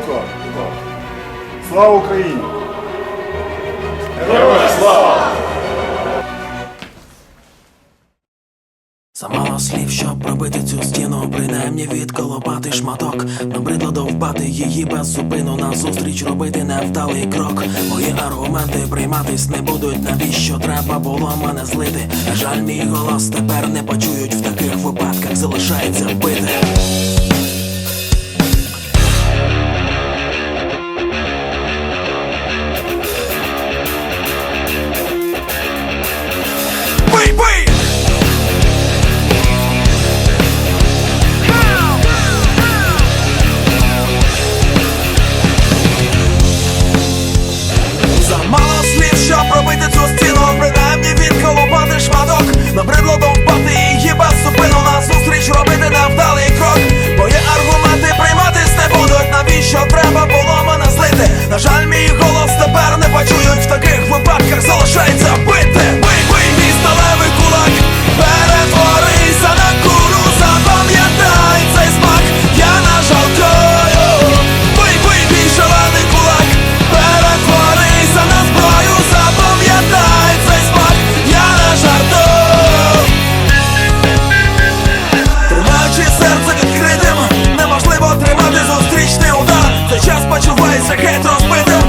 Громко. Слава Україні! Героям слава! Замало слів, щоб пробити цю стіну, принаймні відколопати шматок, набридло довбати її без зупину. Назустріч робити невдалий крок. Мої аргументи прийматись не будуть. Навіщо треба було мене злити? На жаль, мій голос тепер не почують в таких випадках, залишається вбити. Lembrando o Dom cats off with